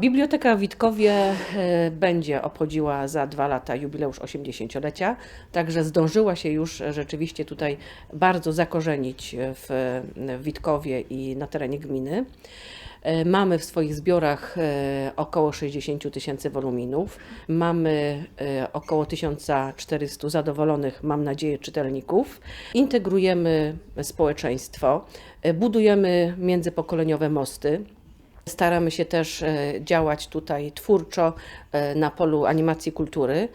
Biblioteka Witkowie e, będzie obchodziła za dwa lata jubileusz 80-lecia, także zdążyła się już rzeczywiście tutaj bardzo zakorzenić w Witkowie i na terenie gminy. E, Mamy w swoich zbiorach e, około 60 tysięcy woluminów. Mamy e, około 1400 zadowolonych, mam nadzieję, czytelników. Integrujemy społeczeństwo, budujemy międzypokoleniowe mosty. Staramy się też działać tutaj twórczo na polu animacji kultury,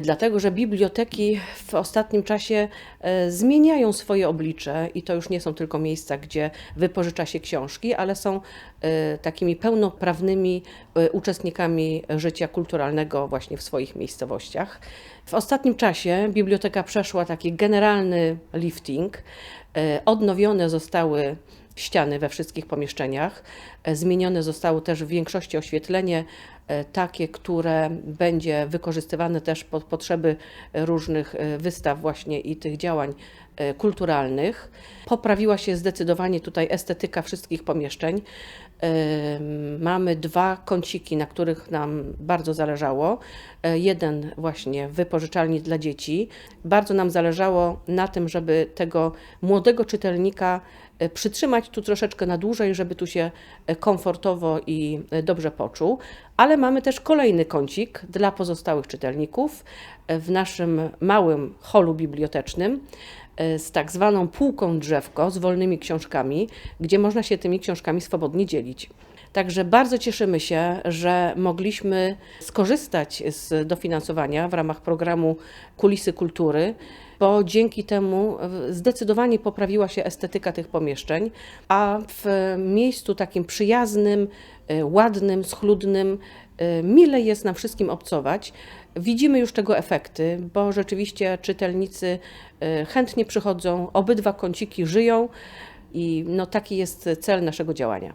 dlatego że biblioteki w ostatnim czasie e, zmieniają swoje oblicze i to już nie są tylko miejsca, gdzie wypożycza się książki, ale są e, takimi pełnoprawnymi e, uczestnikami życia kulturalnego właśnie w swoich miejscowościach. W ostatnim czasie biblioteka przeszła taki generalny lifting. E, Odnowione zostały ściany we wszystkich pomieszczeniach. E, Zmienione zostało też w większości oświetlenie, e, takie, które będzie wykorzystywane też pod potrzeby różnych e, wystaw właśnie i tych działań e, kulturalnych. Poprawiła się zdecydowanie tutaj estetyka wszystkich pomieszczeń. Mamy dwa kąciki, na których nam bardzo zależało. E, Jeden właśnie w wypożyczalni dla dzieci. Bardzo nam zależało na tym, żeby tego młodego czytelnika e, przytrzymać tu troszeczkę na dłużej, żeby tu się e, komfortowo i e, dobrze poczuł. Ale mamy też kolejny kącik dla pozostałych czytelników w naszym małym holu bibliotecznym z tak zwaną półką drzewko z wolnymi książkami, gdzie można się tymi książkami swobodnie dzielić. Także bardzo cieszymy się, że mogliśmy skorzystać z dofinansowania w ramach programu Kulisy Kultury, bo dzięki temu e, zdecydowanie poprawiła się estetyka tych pomieszczeń, a w miejscu takim przyjaznym, e, ładnym, schludnym, e, Y, mile jest nam wszystkim obcować. Widzimy już tego efekty, bo rzeczywiście czytelnicy y, chętnie przychodzą, obydwa kąciki żyją i no taki jest cel naszego działania.